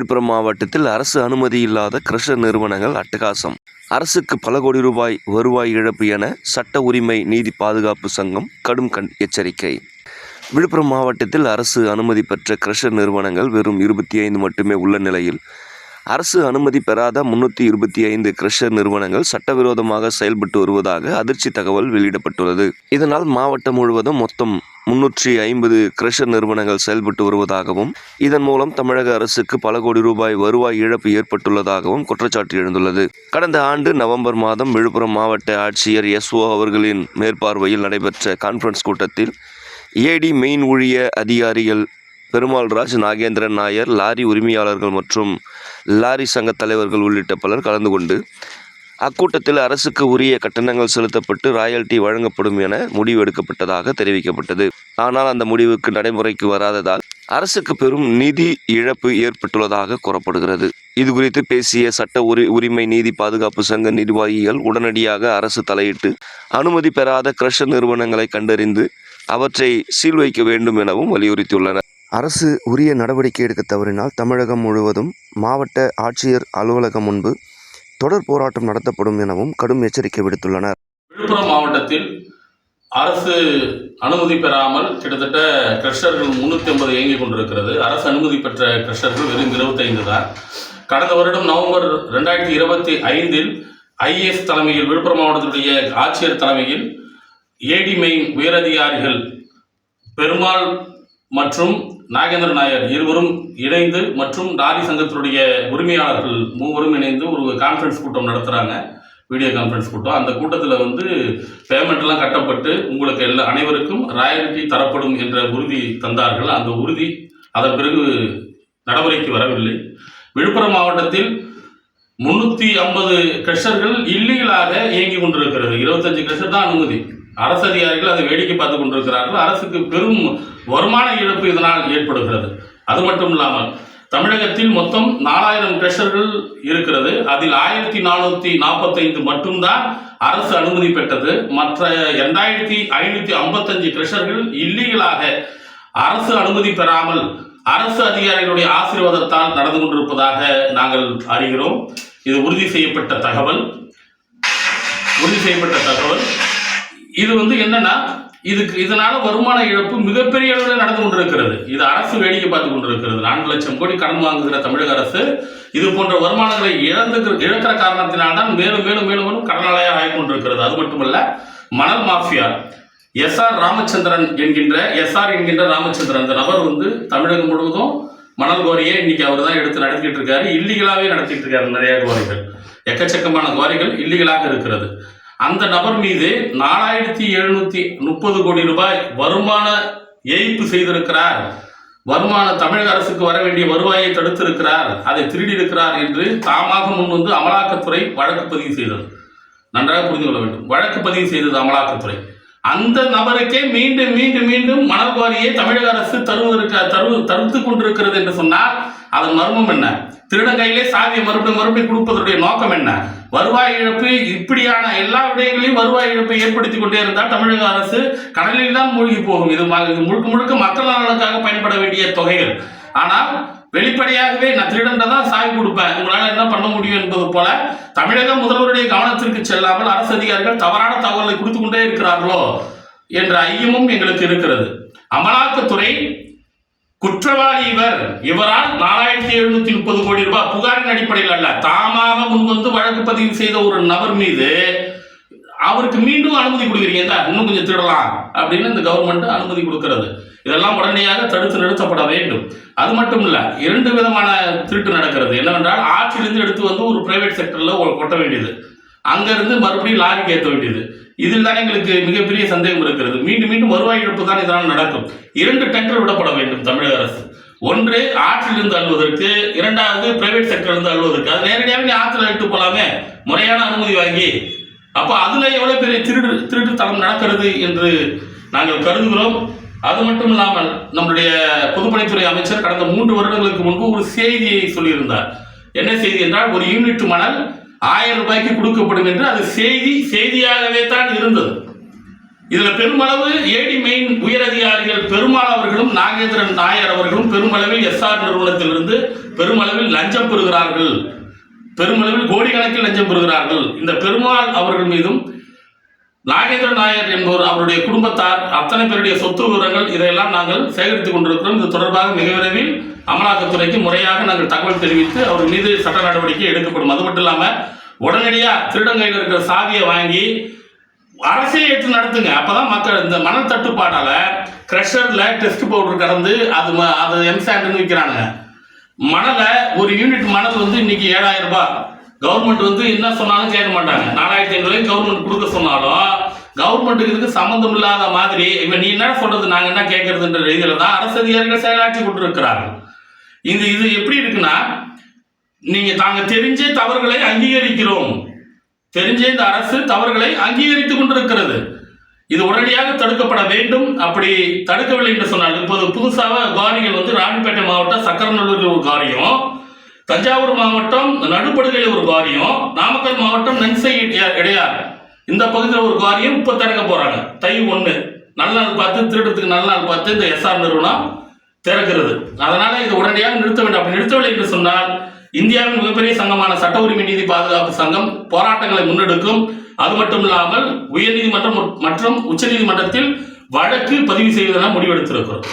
விழுப்புரம் மாவட்டத்தில் அரசு அனுமதி இல்லாத கிருஷ்ண நிறுவனங்கள் அட்டகாசம். அரசுக்கு பல கோடி ரூபாய் வருவாய் இழப்பு என சட்ட உரிமை நீதி பாதுகாப்பு சங்கம் கடும் கண் எச்சரிக்கை. விழுப்புரம் மாவட்டத்தில் அரசு அனுமதி பெற்ற கிருஷ்ண நிறுவனங்கள் வெறும் இருபத்தி ஐந்து மட்டுமே உள்ள நிலையில் அரசு அனுமதி பெறாத முன்னூற்றி இருபத்தி ஐந்து கிரஷர் நிறுவனங்கள் சட்டவிரோதமாக செயல்பட்டு வருவதாக அதிர்ச்சி தகவல் வெளியிடப்பட்டுள்ளது. இதனால் மாவட்டம் முழுவதும் மொத்தம் முன்னூற்றி ஐம்பது கிரஷர் நிறுவனங்கள் செயல்பட்டு வருவதாகவும் இதன் மூலம் தமிழக அரசுக்கு பல கோடி ரூபாய் வருவாய் இழப்பு ஏற்பட்டுள்ளதாகவும் குற்றச்சாட்டு எழுந்துள்ளது. கடந்த ஆண்டு நவம்பர் மாதம் விழுப்புரம் மாவட்ட ஆட்சியர் எஸ்ஓ அவர்களின் மேற்பார்வையில் நடைபெற்ற கான்ஃபரன்ஸ் கூட்டத்தில் ஏடி மெயின் ஊழிய அதிகாரிகள் பெருமாள்ராஜ் நாகேந்திரன் நாயர் லாரி உரிமையாளர்கள் மற்றும் லாரி சங்க தலைவர்கள் உள்ளிட்ட பலர் கலந்து கொண்டு அக்கூட்டத்தில் அரசுக்கு உரிய கட்டணங்கள் செலுத்தப்பட்டு ராயல்டி வழங்கப்படும் என முடிவு எடுக்கப்பட்டதாக தெரிவிக்கப்பட்டது. ஆனால் அந்த முடிவுக்கு நடைமுறைக்கு வராததால் அரசுக்கு பெரும் நிதி இழப்பு ஏற்பட்டுள்ளதாக கூறப்படுகிறது. இது குறித்து பேசிய சட்ட உரி உரிமை நீதி பாதுகாப்பு சங்க நிர்வாகிகள் உடனடியாக அரசு தலையிட்டு அனுமதி பெறாத கிரஷ நிறுவனங்களை கண்டறிந்து அவற்றை சீல் வைக்க வேண்டும் எனவும் வலியுறுத்தியுள்ளனர். அரசு உரிய நடவடிக்கை எடுக்க தவறினால் தமிழகம் முழுவதும் மாவட்ட ஆட்சியர் அலுவலகம் முன்பு தொடர் போராட்டம் நடத்தப்படும் எனவும் கடும் எச்சரிக்கை விடுத்துள்ளனர். விழுப்புரம் மாவட்டத்தில் அரசு அனுமதி பெறாமல் கிட்டத்தட்ட கிரஷர்கள் முந்நூற்றி ஐம்பது இயங்கிக் கொண்டிருக்கிறது. அரசு அனுமதி பெற்ற கிரஷர்கள் வெறும் இருபத்தைந்து தான். கடந்த வருடம் நவம்பர் ரெண்டாயிரத்தி இருபத்தி ஐந்தில் ஐஏஎஸ் தலைமையில் விழுப்புரம் மாவட்டத்துடைய ஆட்சியர் தலைமையில் ஏடி மெயின் உயரதிகாரிகள் பெருமாள் மற்றும் நாகேந்திர நாயர் இருவரும் இணைந்து மற்றும் டாரி சங்கத்தினுடைய உரிமையாளர்கள் மூவரும் இணைந்து ஒரு கான்ஃபரன்ஸ் கூட்டம் நடத்துகிறாங்க வீடியோ கான்ஃபரன்ஸ் கூட்டம். அந்த கூட்டத்தில் வந்து பேமெண்ட்லாம் கட்டப்பட்டு உங்களுக்கு எல்லா அனைவருக்கும் ராயல்டி தரப்படும் என்ற உறுதி தந்தார்கள். அந்த உறுதி அதன் பிறகு நடைமுறைக்கு வரவில்லை. விழுப்புரம் மாவட்டத்தில் முன்னூற்றி ஐம்பது கிரஷர்கள் இல்லீகலாக இயங்கி கொண்டிருக்கிறது. இருபத்தஞ்சு கிரஷர் தான் அனுமதி. அரசு அதிகாரிகள் அதை வேடிக்கை பார்த்து கொண்டிருக்கிறார்கள். அரசுக்கு பெரும் வருமான இழப்பு இதனால் ஏற்படுகிறது. அது மட்டும் இல்லாமல் தமிழகத்தில் மொத்தம் நாலாயிரம் கிரஷர்கள் இருக்கிறது. அதில் ஆயிரத்தி நானூற்றி நாற்பத்தைந்து மட்டும்தான் அரசு அனுமதி பெற்றது. மற்ற இரண்டாயிரத்தி ஐநூற்றி ஐம்பத்தஞ்சு கிரஷர்கள் இல்லீகலாக அரசு அனுமதி பெறாமல் அரசு அதிகாரிகளுடைய ஆசீர்வாதத்தால் நடந்து கொண்டிருப்பதாக நாங்கள் அறிகிறோம். இது உறுதி செய்யப்பட்ட தகவல். உறுதி செய்யப்பட்ட தகவல். இது வந்து என்னன்னா இதுக்கு இதனால வருமான இழப்பு மிகப்பெரிய அளவில் நடந்து கொண்டிருக்கிறது. இது அரசு வேடிக்கை பார்த்து கொண்டிருக்கிறது. நான்கு லட்சம் கோடி கடன் வாங்குகிற தமிழக அரசு இது போன்ற வருமானங்களை இழந்து இழக்கிற காரணத்தினால்தான் மேலும் மேலும் மேலும் மேலும் கடனாளையாக ஆகி கொண்டிருக்கிறது. அது மட்டுமல்ல மணல் மாஃபியா எஸ் ஆர் ராமச்சந்திரன் என்கின்ற எஸ் ஆர் என்கின்ற ராமச்சந்திரன். அந்த நபர் வந்து தமிழகம் முழுவதும் மணல் கோரியை இன்னைக்கு அவர் தான் எடுத்து நடத்திட்டு இருக்காரு. இல்லீகலாகவே நடத்திட்டு இருக்காரு நிறைய கோரிகள் எக்கச்சக்கமான கோரிகள் இல்லீகலாக இருக்கிறது. அந்த நபர் மீது நாலாயிரத்தி எழுநூத்தி முப்பது கோடி ரூபாய் வருமான ஏய்ப்பு செய்திருக்கிறார். வருமான தமிழக அரசுக்கு வர வேண்டிய வருவாயை தடுத்திருக்கிறார். அதை திருடி இருக்கிறார் என்று தாமாக முன் வந்து அமலாக்கத்துறை வழக்கு பதிவு செய்தது. நன்றாக புரிந்து கொள்ள வேண்டும். வழக்கு பதிவு செய்தது அமலாக்கத்துறை. அந்த நபருக்கே மீண்டும் மீண்டும் மீண்டும் மணல் தமிழக அரசு தருவதற்கு தரு தருத்து கொண்டிருக்கிறது என்று சொன்னால் அதன் மர்மம் என்ன? திருடங்கையிலே கையிலே சாவியை மறுபடியும் மறுபடியும் கொடுப்பதனுடைய நோக்கம் என்ன? வருவாய் இழப்பு இப்படியான எல்லா விடயங்களையும் வருவாய் இழப்பை ஏற்படுத்தி கொண்டே இருந்தால் தமிழக அரசு கடலில் தான் மூழ்கி போகும். இது இது முழுக்க முழுக்க மக்கள் நலனுக்காக பயன்பட வேண்டிய தொகைகள். ஆனால் வெளிப்படையாகவே நான் திருடன்ட தான் கொடுப்பேன். உங்களால் என்ன பண்ண முடியும் என்பது போல தமிழக முதல்வருடைய கவனத்திற்கு செல்லாமல் அரசு அதிகாரிகள் தவறான தகவலை கொடுத்து கொண்டே இருக்கிறார்களோ என்ற ஐயமும் எங்களுக்கு இருக்கிறது. அமலாக்கத்துறை குற்றவாளி இவர். இவரால் நாலாயிரத்தி எழுநூத்தி முப்பது கோடி ரூபாய் புகாரின் அடிப்படையில் அல்ல. தாமாக முன்வந்து வழக்கு பதிவு செய்த ஒரு நபர் மீது அவருக்கு மீண்டும் அனுமதி கொடுக்குறீங்க. இன்னும் கொஞ்சம் திருடலாம் அப்படின்னு இந்த கவர்மெண்ட் அனுமதி கொடுக்கிறது. இதெல்லாம் உடனடியாக தடுத்து நிறுத்தப்பட வேண்டும். அது மட்டும் இல்லை இரண்டு விதமான திருட்டு நடக்கிறது. என்னவென்றால் ஆற்றிலிருந்து எடுத்து வந்து ஒரு பிரைவேட் செக்டரில் கொட்ட வேண்டியது. அங்கேருந்து மறுபடியும் லாரிக்கு ஏற்ற வேண்டியது. இதில் தான் எங்களுக்கு மிகப்பெரிய சந்தேகம் இருக்கிறது. மீண்டும் மீண்டும் வருவாய் இழப்பு தான் இதனால் நடக்கும். இரண்டு டெண்டர் விடப்பட வேண்டும் தமிழக அரசு. ஒன்று ஆற்றிலிருந்து அழுவதற்கு இரண்டாவது பிரைவேட் செக்டர்லேருந்து அழுவதற்கு அது நேரடியாக நீ ஆற்றில் இட்டு போகலாமே முறையான அனுமதி வாங்கி. அப்போ அதில் எவ்வளோ பெரிய திருடு திருட்டுத்தனம் நடக்கிறது என்று நாங்கள் கருதுகிறோம். அது மட்டும் இல்லாமல் நம்முடைய பொதுப்பணித்துறை அமைச்சர் கடந்த மூன்று வருடங்களுக்கு முன்பு ஒரு செய்தியை சொல்லியிருந்தார். என்ன செய்தி என்றால் ஒரு யூனிட் மணல் ஆயிரம் ரூபாய்க்கு கொடுக்கப்படும் என்று அது செய்தி செய்தியாகவே தான் இருந்தது. இதுல பெருமளவு ஏடி மெயின் உயர் அதிகாரிகள் பெருமாள் அவர்களும் நாகேந்திரன் நாயர் அவர்களும் பெருமளவில் எஸ்ஆர் நிறுவனத்திலிருந்து பெருமளவில் லஞ்சம் பெறுகிறார்கள். பெருமளவில் கோடிக்கணக்கில் லஞ்சம் பெறுகிறார்கள். இந்த பெருமாள் அவர்கள் மீதும் நாகேந்திர நாயர் என்பவர் அவருடைய குடும்பத்தார் அத்தனை பேருடைய சொத்து விவரங்கள் இதையெல்லாம் நாங்கள் சேகரித்துக் கொண்டிருக்கிறோம். இது தொடர்பாக மிக விரைவில் அமலாக்கத்துறைக்கு முறையாக நாங்கள் தகவல் தெரிவித்து அவர் மீது சட்ட நடவடிக்கை எடுக்கப்படும். அது மட்டும் இல்லாமல் உடனடியாக திருடங்கையில் இருக்கிற சாவியை வாங்கி அரசே ஏற்று நடத்துங்க. அப்பதான் மக்கள் இந்த மணல் தட்டுப்பாட்டால் கிரஷர்ல டெஸ்ட் பவுடர் கலந்து அது ம- அது எம்சாண்டுன்னு விற்கிறானுங்க மணலை ஒரு யூனிட் மணல் வந்து இன்னைக்கு ஏழாயிரம் ரூபாய். கவர்மெண்ட் வந்து என்ன சொன்னாலும் கேட்க மாட்டாங்க. நாலாயிரத்தி ஐநூறு கவர்மெண்ட் கொடுக்க சொன்னாலும் கவர்மெண்ட்டுக்கு இதுக்கு சம்மந்தம் இல்லாத மாதிரி இவன் நீ என்ன சொல்றது நாங்க என்ன கேட்கறதுன்ற ரீதியில தான் அரசு அதிகாரிகள் செயலாற்றி கொண்டிருக்கிறார்கள். இது இது எப்படி இருக்குன்னா நீங்க தாங்க தெரிஞ்சே தவறுகளை அங்கீகரிக்கிறோம். தெரிஞ்சே இந்த அரசு தவறுகளை அங்கீகரித்துக் கொண்டிருக்கிறது. இது உடனடியாக தடுக்கப்பட வேண்டும். அப்படி தடுக்கவில்லை என்று சொன்னால் இப்போது புதுசாக காரிகள் வந்து ராணிப்பேட்டை மாவட்டம் சக்கரநல்லூரில் ஒரு காரியம். தஞ்சாவூர் மாவட்டம் நடுப்படுகையில் ஒரு வாரியம் நாமக்கல் மாவட்டம் நன்சை இடையார் இந்த பகுதியில் ஒரு வாரியம் இப்போ திறக்க போகிறாங்க தை ஒன்று நல்ல நாள் பார்த்து திருடத்துக்கு நல்ல நாள் பார்த்து இந்த எஸ்ஆர் நிறுவனம் திறக்கிறது. அதனால இது உடனடியாக நிறுத்த வேண்டும். அப்படி நிறுத்தவில்லை என்று சொன்னால் இந்தியாவின் மிகப்பெரிய சங்கமான சட்ட உரிமை நீதி பாதுகாப்பு சங்கம் போராட்டங்களை முன்னெடுக்கும். அது மட்டும் இல்லாமல் உயர்நீதிமன்றம் மற்றும் உச்சநீதிமன்றத்தில் வழக்கு பதிவு செய்வதென முடிவெடுத்திருக்கிறோம்